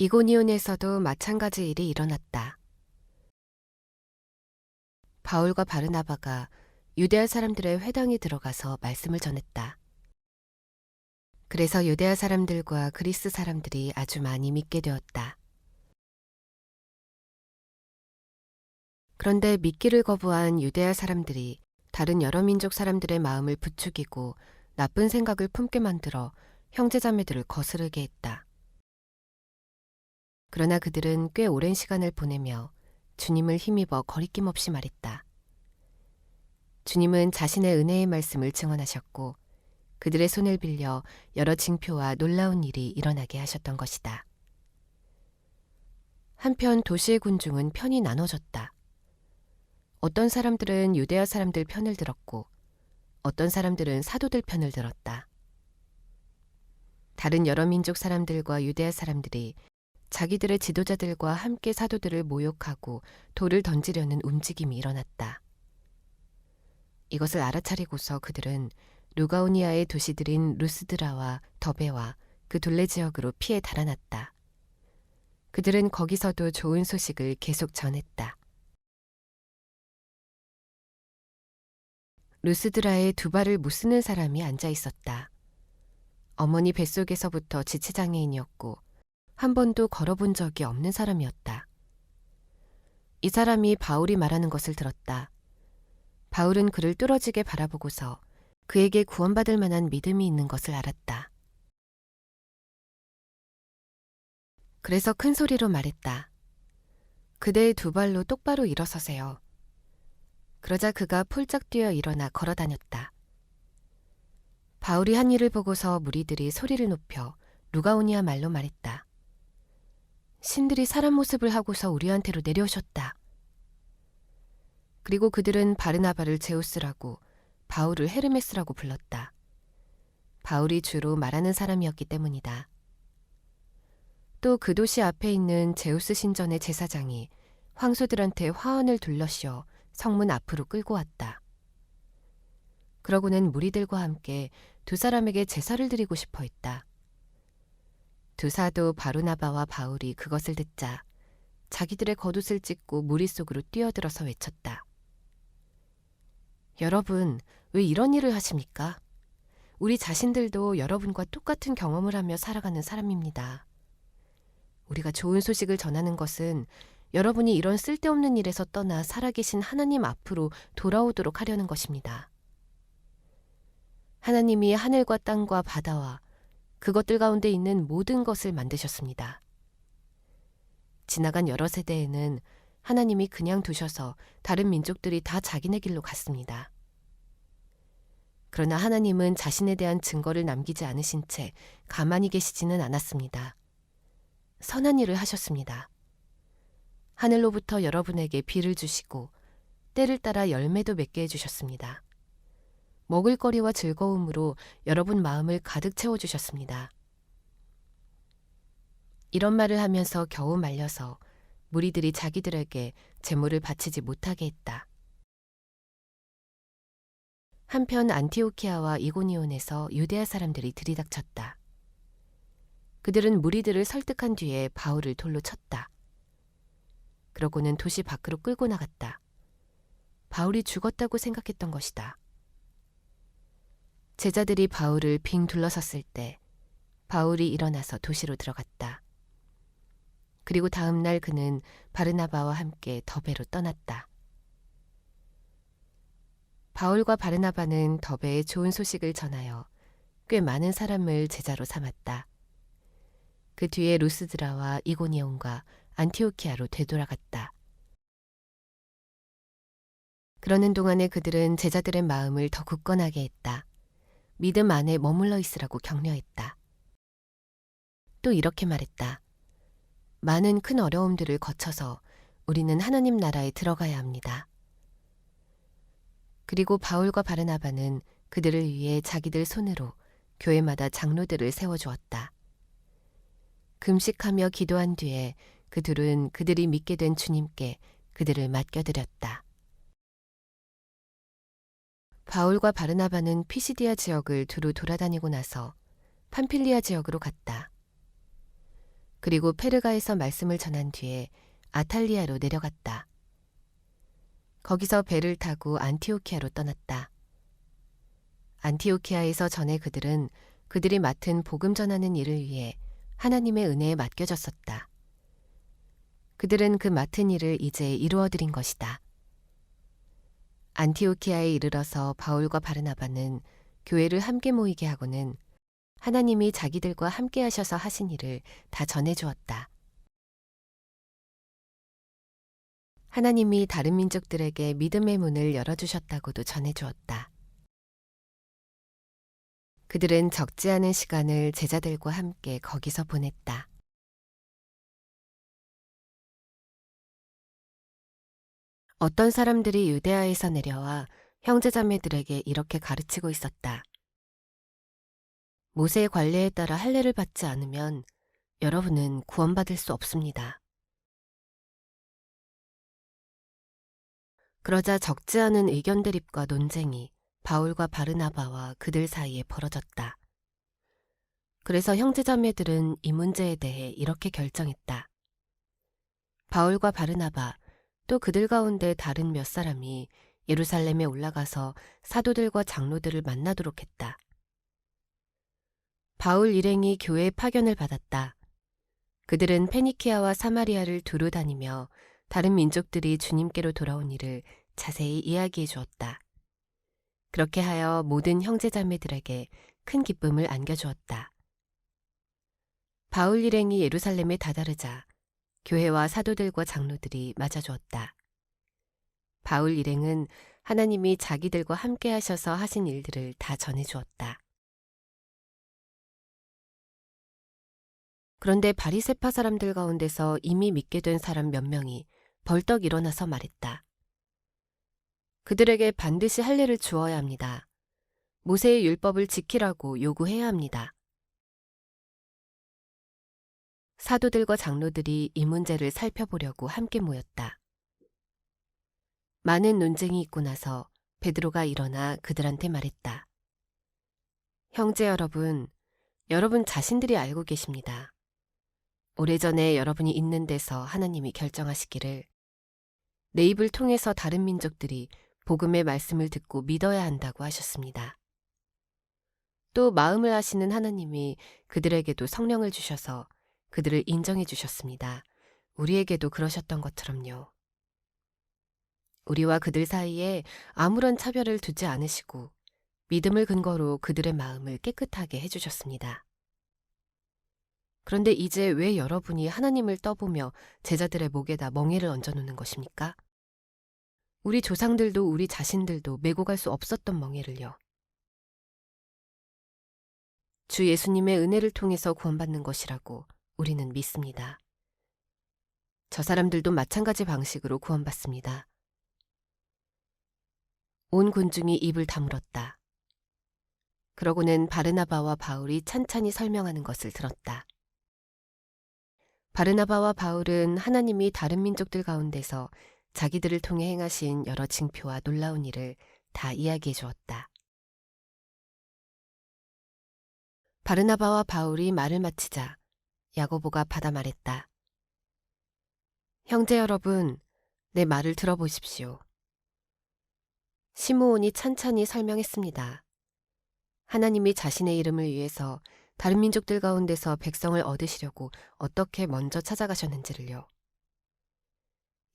이고니온에서도 마찬가지 일이 일어났다. 바울과 바르나바가 유대아 사람들의 회당에 들어가서 말씀을 전했다. 그래서 유대아 사람들과 그리스 사람들이 아주 많이 믿게 되었다. 그런데 믿기를 거부한 유대아 사람들이 다른 여러 민족 사람들의 마음을 부추기고 나쁜 생각을 품게 만들어 형제자매들을 거스르게 했다. 그러나 그들은 꽤 오랜 시간을 보내며 주님을 힘입어 거리낌 없이 말했다. 주님은 자신의 은혜의 말씀을 증언하셨고 그들의 손을 빌려 여러 징표와 놀라운 일이 일어나게 하셨던 것이다. 한편 도시의 군중은 편이 나눠졌다. 어떤 사람들은 유대아 사람들 편을 들었고 어떤 사람들은 사도들 편을 들었다. 다른 여러 민족 사람들과 유대아 사람들이 자기들의 지도자들과 함께 사도들을 모욕하고 돌을 던지려는 움직임이 일어났다. 이것을 알아차리고서 그들은 루가오니아의 도시들인 루스드라와 더베와 그 둘레 지역으로 피해 달아났다. 그들은 거기서도 좋은 소식을 계속 전했다. 루스드라에 두 발을 못 쓰는 사람이 앉아 있었다. 어머니 뱃속에서부터 지체장애인이었고 한 번도 걸어본 적이 없는 사람이었다. 이 사람이 바울이 말하는 것을 들었다. 바울은 그를 뚫어지게 바라보고서 그에게 구원받을 만한 믿음이 있는 것을 알았다. 그래서 큰 소리로 말했다. 그대의 두 발로 똑바로 일어서세요. 그러자 그가 폴짝 뛰어 일어나 걸어 다녔다. 바울이 한 일을 보고서 무리들이 소리를 높여 루가오니아 말로 말했다. 신들이 사람 모습을 하고서 우리한테로 내려오셨다. 그리고 그들은 바르나바를 제우스라고 바울을 헤르메스라고 불렀다. 바울이 주로 말하는 사람이었기 때문이다. 또 그 도시 앞에 있는 제우스 신전의 제사장이 황소들한테 화원을 둘러씌워 성문 앞으로 끌고 왔다. 그러고는 무리들과 함께 두 사람에게 제사를 드리고 싶어 했다. 두 사도 바루나바와 바울이 그것을 듣자 자기들의 겉옷을 찢고 무리 속으로 뛰어들어서 외쳤다. 여러분, 왜 이런 일을 하십니까? 우리 자신들도 여러분과 똑같은 경험을 하며 살아가는 사람입니다. 우리가 좋은 소식을 전하는 것은 여러분이 이런 쓸데없는 일에서 떠나 살아계신 하나님 앞으로 돌아오도록 하려는 것입니다. 하나님이 하늘과 땅과 바다와 그것들 가운데 있는 모든 것을 만드셨습니다. 지나간 여러 세대에는 하나님이 그냥 두셔서 다른 민족들이 다 자기네 길로 갔습니다. 그러나 하나님은 자신에 대한 증거를 남기지 않으신 채 가만히 계시지는 않았습니다. 선한 일을 하셨습니다. 하늘로부터 여러분에게 비를 주시고 때를 따라 열매도 맺게 해주셨습니다. 먹을거리와 즐거움으로 여러분 마음을 가득 채워주셨습니다. 이런 말을 하면서 겨우 말려서 무리들이 자기들에게 재물을 바치지 못하게 했다. 한편 안티오키아와 이고니온에서 유대아 사람들이 들이닥쳤다. 그들은 무리들을 설득한 뒤에 바울을 돌로 쳤다. 그러고는 도시 밖으로 끌고 나갔다. 바울이 죽었다고 생각했던 것이다. 제자들이 바울을 빙 둘러섰을 때 바울이 일어나서 도시로 들어갔다. 그리고 다음 날 그는 바르나바와 함께 더베로 떠났다. 바울과 바르나바는 더베에 좋은 소식을 전하여 꽤 많은 사람을 제자로 삼았다. 그 뒤에 루스드라와 이고니온과 안티오키아로 되돌아갔다. 그러는 동안에 그들은 제자들의 마음을 더 굳건하게 했다. 믿음 안에 머물러 있으라고 격려했다. 또 이렇게 말했다. 많은 큰 어려움들을 거쳐서 우리는 하나님 나라에 들어가야 합니다. 그리고 바울과 바르나바는 그들을 위해 자기들 손으로 교회마다 장로들을 세워주었다. 금식하며 기도한 뒤에 그 둘은 그들이 믿게 된 주님께 그들을 맡겨드렸다. 바울과 바르나바는 피시디아 지역을 두루 돌아다니고 나서 판필리아 지역으로 갔다. 그리고 페르가에서 말씀을 전한 뒤에 아탈리아로 내려갔다. 거기서 배를 타고 안티오키아로 떠났다. 안티오키아에서 전에 그들은 그들이 맡은 복음 전하는 일을 위해 하나님의 은혜에 맡겨졌었다. 그들은 그 맡은 일을 이제 이루어드린 것이다. 안티오키아에 이르러서 바울과 바르나바는 교회를 함께 모이게 하고는 하나님이 자기들과 함께 하셔서 하신 일을 다 전해 주었다. 하나님이 다른 민족들에게 믿음의 문을 열어 주셨다고도 전해 주었다. 그들은 적지 않은 시간을 제자들과 함께 거기서 보냈다. 어떤 사람들이 유대아에서 내려와 형제자매들에게 이렇게 가르치고 있었다. 모세의 관례에 따라 할례를 받지 않으면 여러분은 구원받을 수 없습니다. 그러자 적지 않은 의견 대립과 논쟁이 바울과 바르나바와 그들 사이에 벌어졌다. 그래서 형제자매들은 이 문제에 대해 이렇게 결정했다. 바울과 바르나바 또 그들 가운데 다른 몇 사람이 예루살렘에 올라가서 사도들과 장로들을 만나도록 했다. 바울 일행이 교회 파견을 받았다. 그들은 페니키아와 사마리아를 두루 다니며 다른 민족들이 주님께로 돌아온 일을 자세히 이야기해 주었다. 그렇게 하여 모든 형제자매들에게 큰 기쁨을 안겨주었다. 바울 일행이 예루살렘에 다다르자 교회와 사도들과 장로들이 맞아주었다. 바울 일행은 하나님이 자기들과 함께 하셔서 하신 일들을 다 전해주었다. 그런데 바리세파 사람들 가운데서 이미 믿게 된 사람 몇 명이 벌떡 일어나서 말했다. 그들에게 반드시 할례를 주어야 합니다. 모세의 율법을 지키라고 요구해야 합니다. 사도들과 장로들이 이 문제를 살펴보려고 함께 모였다. 많은 논쟁이 있고 나서 베드로가 일어나 그들한테 말했다. 형제 여러분, 여러분 자신들이 알고 계십니다. 오래전에 여러분이 있는 데서 하나님이 결정하시기를 내 입을 통해서 다른 민족들이 복음의 말씀을 듣고 믿어야 한다고 하셨습니다. 또 마음을 아시는 하나님이 그들에게도 성령을 주셔서 그들을 인정해 주셨습니다. 우리에게도 그러셨던 것처럼요. 우리와 그들 사이에 아무런 차별을 두지 않으시고 믿음을 근거로 그들의 마음을 깨끗하게 해주셨습니다. 그런데 이제 왜 여러분이 하나님을 떠보며 제자들의 목에다 멍에를 얹어놓는 것입니까? 우리 조상들도 우리 자신들도 메고 갈 수 없었던 멍에를요. 주 예수님의 은혜를 통해서 구원받는 것이라고 우리는 믿습니다. 저 사람들도 마찬가지 방식으로 구원받습니다. 온 군중이 입을 다물었다. 그러고는 바르나바와 바울이 찬찬히 설명하는 것을 들었다. 바르나바와 바울은 하나님이 다른 민족들 가운데서 자기들을 통해 행하신 여러 징표와 놀라운 일을 다 이야기해 주었다. 바르나바와 바울이 말을 마치자 야고보가 받아 말했다. 형제 여러분, 내 말을 들어보십시오. 시므온이 찬찬히 설명했습니다. 하나님이 자신의 이름을 위해서 다른 민족들 가운데서 백성을 얻으시려고 어떻게 먼저 찾아가셨는지를요.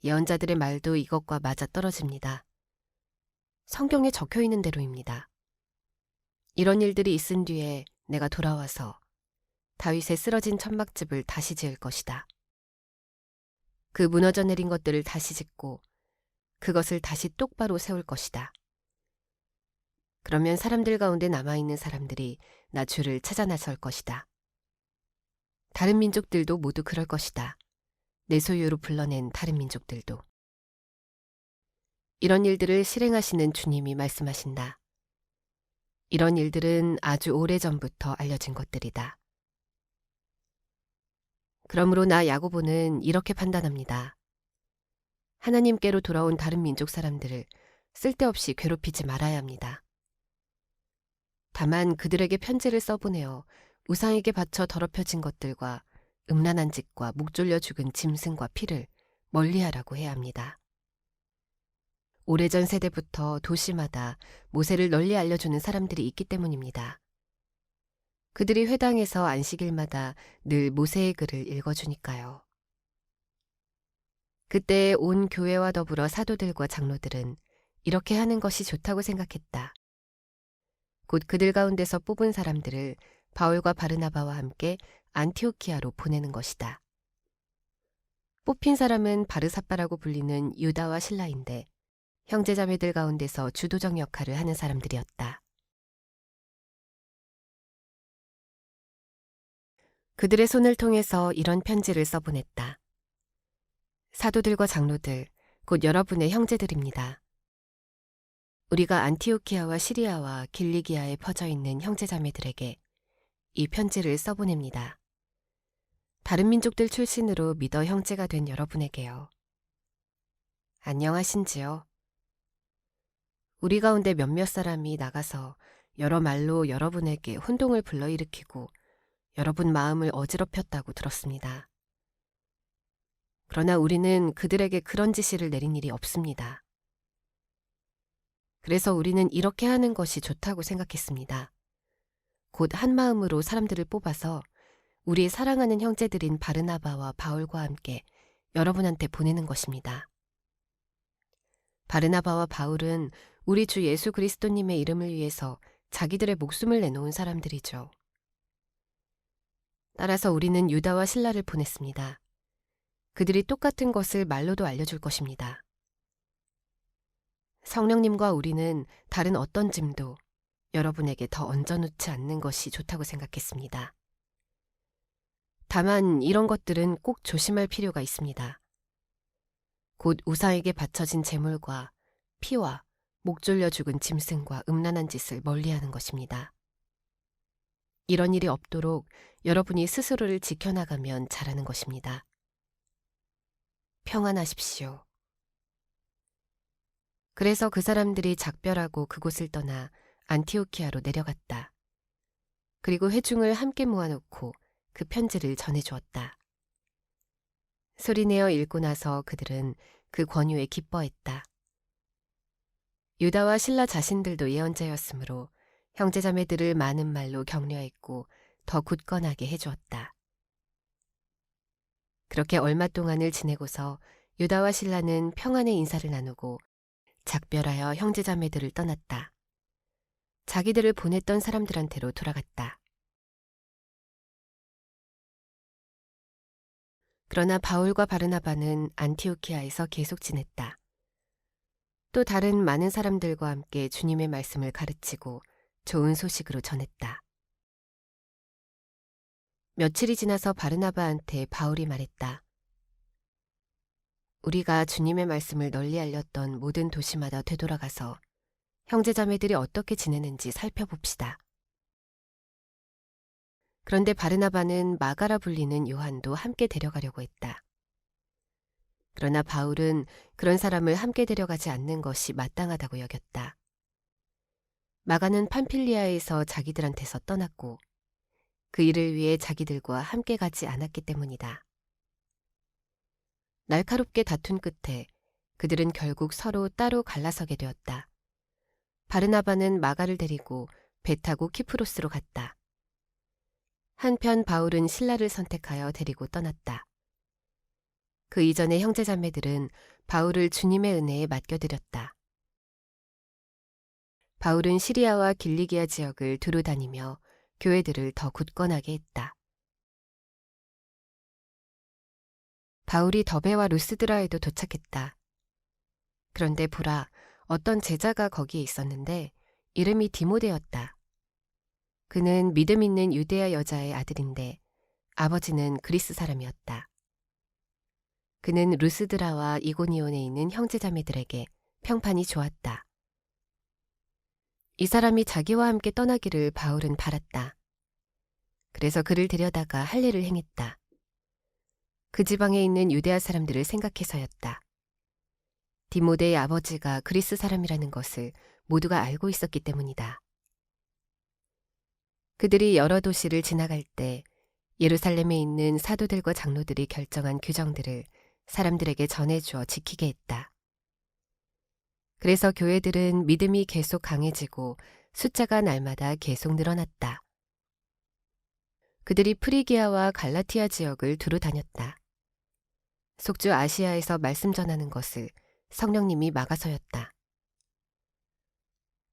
예언자들의 말도 이것과 맞아 떨어집니다. 성경에 적혀 있는 대로입니다. 이런 일들이 있은 뒤에 내가 돌아와서 다윗의 쓰러진 천막집을 다시 지을 것이다. 그 무너져 내린 것들을 다시 짓고 그것을 다시 똑바로 세울 것이다. 그러면 사람들 가운데 남아있는 사람들이 나 주를 찾아 나설 것이다. 다른 민족들도 모두 그럴 것이다. 내 소유로 불러낸 다른 민족들도. 이런 일들을 실행하시는 주님이 말씀하신다. 이런 일들은 아주 오래 전부터 알려진 것들이다. 그러므로 나 야고보는 이렇게 판단합니다. 하나님께로 돌아온 다른 민족 사람들을 쓸데없이 괴롭히지 말아야 합니다. 다만 그들에게 편지를 써보내어 우상에게 바쳐 더럽혀진 것들과 음란한 짓과 목 졸려 죽은 짐승과 피를 멀리하라고 해야 합니다. 오래전 세대부터 도시마다 모세를 널리 알려주는 사람들이 있기 때문입니다. 그들이 회당에서 안식일마다 늘 모세의 글을 읽어주니까요. 그때 온 교회와 더불어 사도들과 장로들은 이렇게 하는 것이 좋다고 생각했다. 곧 그들 가운데서 뽑은 사람들을 바울과 바르나바와 함께 안티오키아로 보내는 것이다. 뽑힌 사람은 바르사빠라고 불리는 유다와 신라인데 형제자매들 가운데서 주도적 역할을 하는 사람들이었다. 그들의 손을 통해서 이런 편지를 써보냈다. 사도들과 장로들, 곧 여러분의 형제들입니다. 우리가 안티오키아와 시리아와 길리기아에 퍼져 있는 형제자매들에게 이 편지를 써보냅니다. 다른 민족들 출신으로 믿어 형제가 된 여러분에게요. 안녕하신지요? 우리 가운데 몇몇 사람이 나가서 여러 말로 여러분에게 혼동을 불러일으키고 여러분 마음을 어지럽혔다고 들었습니다. 그러나 우리는 그들에게 그런 지시를 내린 일이 없습니다. 그래서 우리는 이렇게 하는 것이 좋다고 생각했습니다. 곧 한 마음으로 사람들을 뽑아서 우리의 사랑하는 형제들인 바르나바와 바울과 함께 여러분한테 보내는 것입니다. 바르나바와 바울은 우리 주 예수 그리스도님의 이름을 위해서 자기들의 목숨을 내놓은 사람들이죠. 따라서 우리는 유다와 신라를 보냈습니다. 그들이 똑같은 것을 말로도 알려줄 것입니다. 성령님과 우리는 다른 어떤 짐도 여러분에게 더 얹어놓지 않는 것이 좋다고 생각했습니다. 다만 이런 것들은 꼭 조심할 필요가 있습니다. 곧 우사에게 바쳐진 재물과 피와 목 졸려 죽은 짐승과 음란한 짓을 멀리하는 것입니다. 이런 일이 없도록 여러분이 스스로를 지켜나가면 잘하는 것입니다. 평안하십시오. 그래서 그 사람들이 작별하고 그곳을 떠나 안티오키아로 내려갔다. 그리고 회중을 함께 모아놓고 그 편지를 전해주었다. 소리내어 읽고 나서 그들은 그 권유에 기뻐했다. 유다와 신라 자신들도 예언자였으므로 형제자매들을 많은 말로 격려했고 더 굳건하게 해주었다. 그렇게 얼마 동안을 지내고서 유다와 신라는 평안의 인사를 나누고 작별하여 형제자매들을 떠났다. 자기들을 보냈던 사람들한테로 돌아갔다. 그러나 바울과 바르나바는 안티오키아에서 계속 지냈다. 또 다른 많은 사람들과 함께 주님의 말씀을 가르치고 좋은 소식으로 전했다. 며칠이 지나서 바르나바한테 바울이 말했다. 우리가 주님의 말씀을 널리 알렸던 모든 도시마다 되돌아가서 형제자매들이 어떻게 지내는지 살펴봅시다. 그런데 바르나바는 마가라 불리는 요한도 함께 데려가려고 했다. 그러나 바울은 그런 사람을 함께 데려가지 않는 것이 마땅하다고 여겼다. 마가는 판필리아에서 자기들한테서 떠났고 그 일을 위해 자기들과 함께 가지 않았기 때문이다. 날카롭게 다툰 끝에 그들은 결국 서로 따로 갈라서게 되었다. 바르나바는 마가를 데리고 배 타고 키프로스로 갔다. 한편 바울은 신라를 선택하여 데리고 떠났다. 그 이전의 형제자매들은 바울을 주님의 은혜에 맡겨드렸다. 바울은 시리아와 길리기아 지역을 두루 다니며 교회들을 더 굳건하게 했다. 바울이 더베와 루스드라에도 도착했다. 그런데 보라, 어떤 제자가 거기에 있었는데 이름이 디모데였다. 그는 믿음 있는 유대야 여자의 아들인데 아버지는 그리스 사람이었다. 그는 루스드라와 이고니온에 있는 형제자매들에게 평판이 좋았다. 이 사람이 자기와 함께 떠나기를 바울은 바랐다. 그래서 그를 데려다가 할례를 행했다. 그 지방에 있는 유대아 사람들을 생각해서였다. 디모데의 아버지가 그리스 사람이라는 것을 모두가 알고 있었기 때문이다. 그들이 여러 도시를 지나갈 때 예루살렘에 있는 사도들과 장로들이 결정한 규정들을 사람들에게 전해주어 지키게 했다. 그래서 교회들은 믿음이 계속 강해지고 숫자가 날마다 계속 늘어났다. 그들이 프리기아와 갈라티아 지역을 두루 다녔다. 속주 아시아에서 말씀 전하는 것을 성령님이 막아서였다.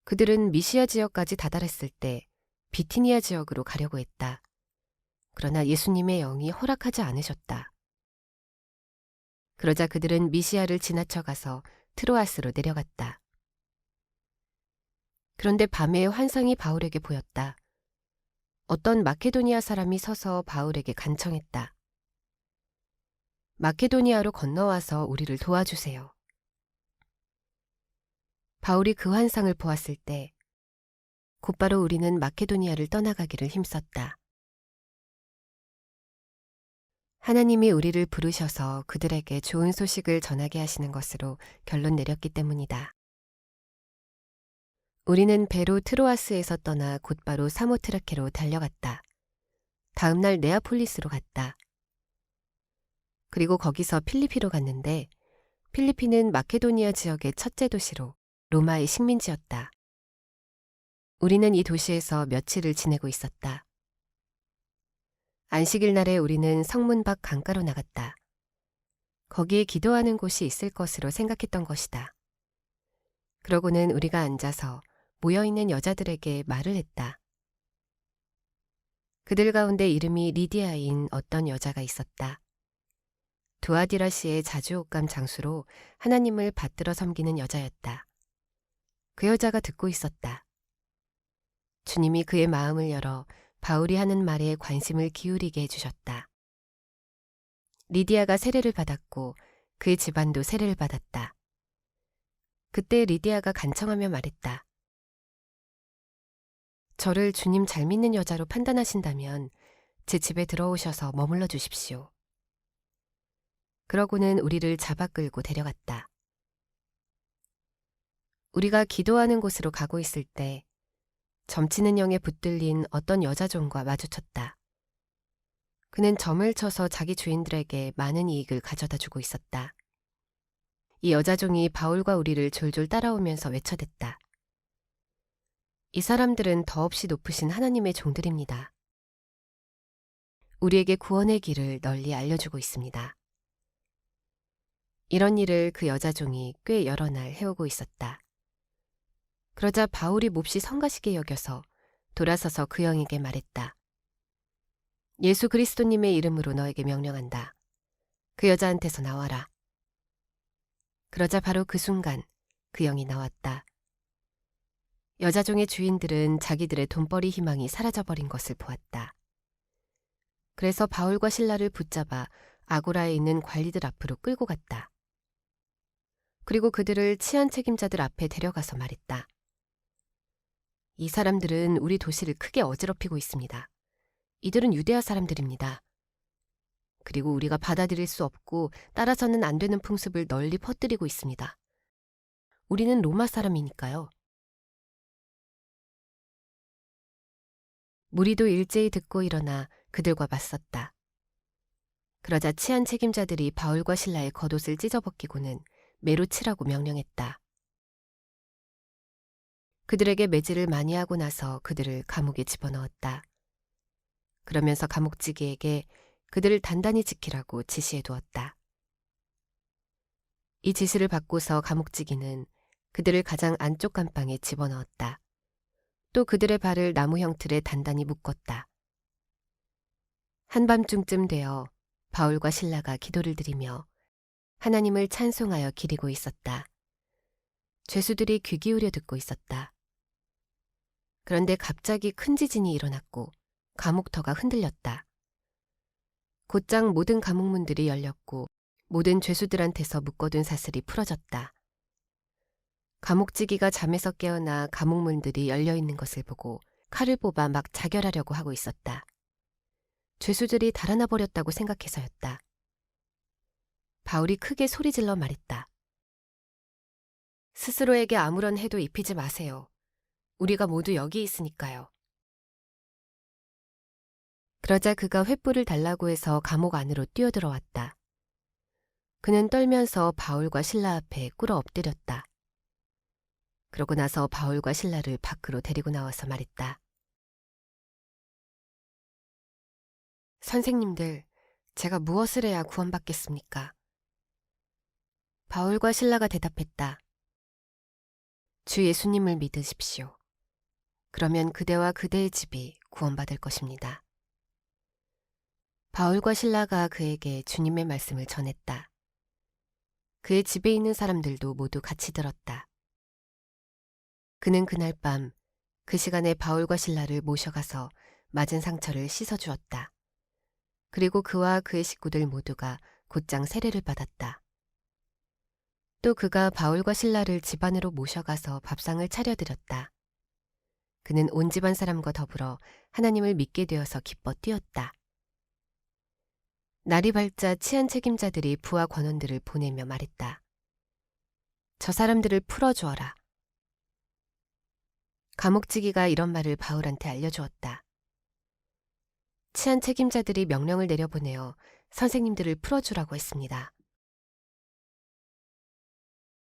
그들은 미시아 지역까지 다다랐을 때 비티니아 지역으로 가려고 했다. 그러나 예수님의 영이 허락하지 않으셨다. 그러자 그들은 미시아를 지나쳐 가서 트로아스로 내려갔다. 그런데 밤에 환상이 바울에게 보였다. 어떤 마케도니아 사람이 서서 바울에게 간청했다. 마케도니아로 건너와서 우리를 도와주세요. 바울이 그 환상을 보았을 때 곧바로 우리는 마케도니아를 떠나가기를 힘썼다. 하나님이 우리를 부르셔서 그들에게 좋은 소식을 전하게 하시는 것으로 결론 내렸기 때문이다. 우리는 배로 트로아스에서 떠나 곧바로 사모트라케로 달려갔다. 다음 날 네아폴리스로 갔다. 그리고 거기서 필리피로 갔는데 필리피는 마케도니아 지역의 첫째 도시로 로마의 식민지였다. 우리는 이 도시에서 며칠을 지내고 있었다. 안식일 날에 우리는 성문 밖 강가로 나갔다. 거기에 기도하는 곳이 있을 것으로 생각했던 것이다. 그러고는 우리가 앉아서 모여있는 여자들에게 말을 했다. 그들 가운데 이름이 리디아인 어떤 여자가 있었다. 두아디라 씨의 자주옥감 장수로 하나님을 받들어 섬기는 여자였다. 그 여자가 듣고 있었다. 주님이 그의 마음을 열어 바울이 하는 말에 관심을 기울이게 해주셨다. 리디아가 세례를 받았고 그의 집안도 세례를 받았다. 그때 리디아가 간청하며 말했다. 저를 주님 잘 믿는 여자로 판단하신다면 제 집에 들어오셔서 머물러 주십시오. 그러고는 우리를 잡아 끌고 데려갔다. 우리가 기도하는 곳으로 가고 있을 때 점치는 영에 붙들린 어떤 여자 종과 마주쳤다. 그는 점을 쳐서 자기 주인들에게 많은 이익을 가져다 주고 있었다. 이 여자 종이 바울과 우리를 졸졸 따라오면서 외쳐댔다. 이 사람들은 더없이 높으신 하나님의 종들입니다. 우리에게 구원의 길을 널리 알려주고 있습니다. 이런 일을 그 여자 종이 꽤 여러 날 해오고 있었다. 그러자 바울이 몹시 성가시게 여겨서 돌아서서 그 영에게 말했다. 예수 그리스도님의 이름으로 너에게 명령한다. 그 여자한테서 나와라. 그러자 바로 그 순간 그 영이 나왔다. 여자종의 주인들은 자기들의 돈벌이 희망이 사라져버린 것을 보았다. 그래서 바울과 신라를 붙잡아 아고라에 있는 관리들 앞으로 끌고 갔다. 그리고 그들을 치안 책임자들 앞에 데려가서 말했다. 이 사람들은 우리 도시를 크게 어지럽히고 있습니다. 이들은 유대아 사람들입니다. 그리고 우리가 받아들일 수 없고 따라서는 안 되는 풍습을 널리 퍼뜨리고 있습니다. 우리는 로마 사람이니까요. 무리도 일제히 듣고 일어나 그들과 맞섰다. 그러자 치안 책임자들이 바울과 신라의 겉옷을 찢어벗기고는 매로 치라고 명령했다. 그들에게 매질을 많이 하고 나서 그들을 감옥에 집어넣었다. 그러면서 감옥지기에게 그들을 단단히 지키라고 지시해 두었다. 이 지시를 받고서 감옥지기는 그들을 가장 안쪽 감방에 집어넣었다. 또 그들의 발을 나무 형틀에 단단히 묶었다. 한밤중쯤 되어 바울과 신라가 기도를 드리며 하나님을 찬송하여 기리고 있었다. 죄수들이 귀 기울여 듣고 있었다. 그런데 갑자기 큰 지진이 일어났고 감옥터가 흔들렸다. 곧장 모든 감옥문들이 열렸고 모든 죄수들한테서 묶어둔 사슬이 풀어졌다. 감옥지기가 잠에서 깨어나 감옥문들이 열려 있는 것을 보고 칼을 뽑아 막 자결하려고 하고 있었다. 죄수들이 달아나 버렸다고 생각해서였다. 바울이 크게 소리질러 말했다. 스스로에게 아무런 해도 입히지 마세요. 우리가 모두 여기 있으니까요. 그러자 그가 횃불을 달라고 해서 감옥 안으로 뛰어들어왔다. 그는 떨면서 바울과 신라 앞에 꿇어 엎드렸다. 그러고 나서 바울과 신라를 밖으로 데리고 나와서 말했다. 선생님들, 제가 무엇을 해야 구원받겠습니까? 바울과 신라가 대답했다. 주 예수님을 믿으십시오. 그러면 그대와 그대의 집이 구원받을 것입니다. 바울과 신라가 그에게 주님의 말씀을 전했다. 그의 집에 있는 사람들도 모두 같이 들었다. 그는 그날 밤 그 시간에 바울과 신라를 모셔가서 맞은 상처를 씻어주었다. 그리고 그와 그의 식구들 모두가 곧장 세례를 받았다. 또 그가 바울과 신라를 집안으로 모셔가서 밥상을 차려드렸다. 그는 온 집안 사람과 더불어 하나님을 믿게 되어서 기뻐 뛰었다. 날이 밝자 치안 책임자들이 부하 관원들을 보내며 말했다. 저 사람들을 풀어주어라. 감옥지기가 이런 말을 바울한테 알려주었다. 치안 책임자들이 명령을 내려보내어 선생님들을 풀어주라고 했습니다.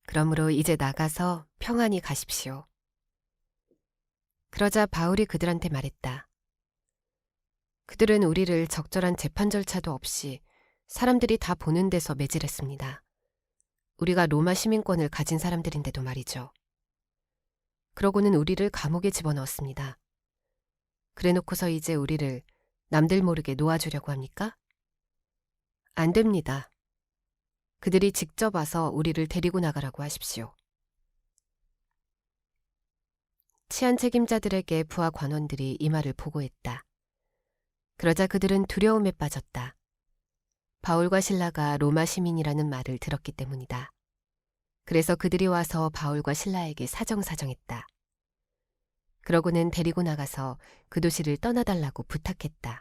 그러므로 이제 나가서 평안히 가십시오. 그러자 바울이 그들한테 말했다. 그들은 우리를 적절한 재판 절차도 없이 사람들이 다 보는 데서 매질했습니다. 우리가 로마 시민권을 가진 사람들인데도 말이죠. 그러고는 우리를 감옥에 집어넣었습니다. 그래 놓고서 이제 우리를 남들 모르게 놓아주려고 합니까? 안 됩니다. 그들이 직접 와서 우리를 데리고 나가라고 하십시오. 치안 책임자들에게 부하 관원들이 이 말을 보고했다. 그러자 그들은 두려움에 빠졌다. 바울과 신라가 로마 시민이라는 말을 들었기 때문이다. 그래서 그들이 와서 바울과 신라에게 사정사정했다. 그러고는 데리고 나가서 그 도시를 떠나달라고 부탁했다.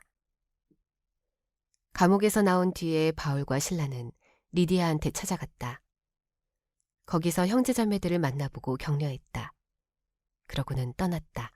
감옥에서 나온 뒤에 바울과 신라는 리디아한테 찾아갔다. 거기서 형제자매들을 만나보고 격려했다. 그러고는 떠났다.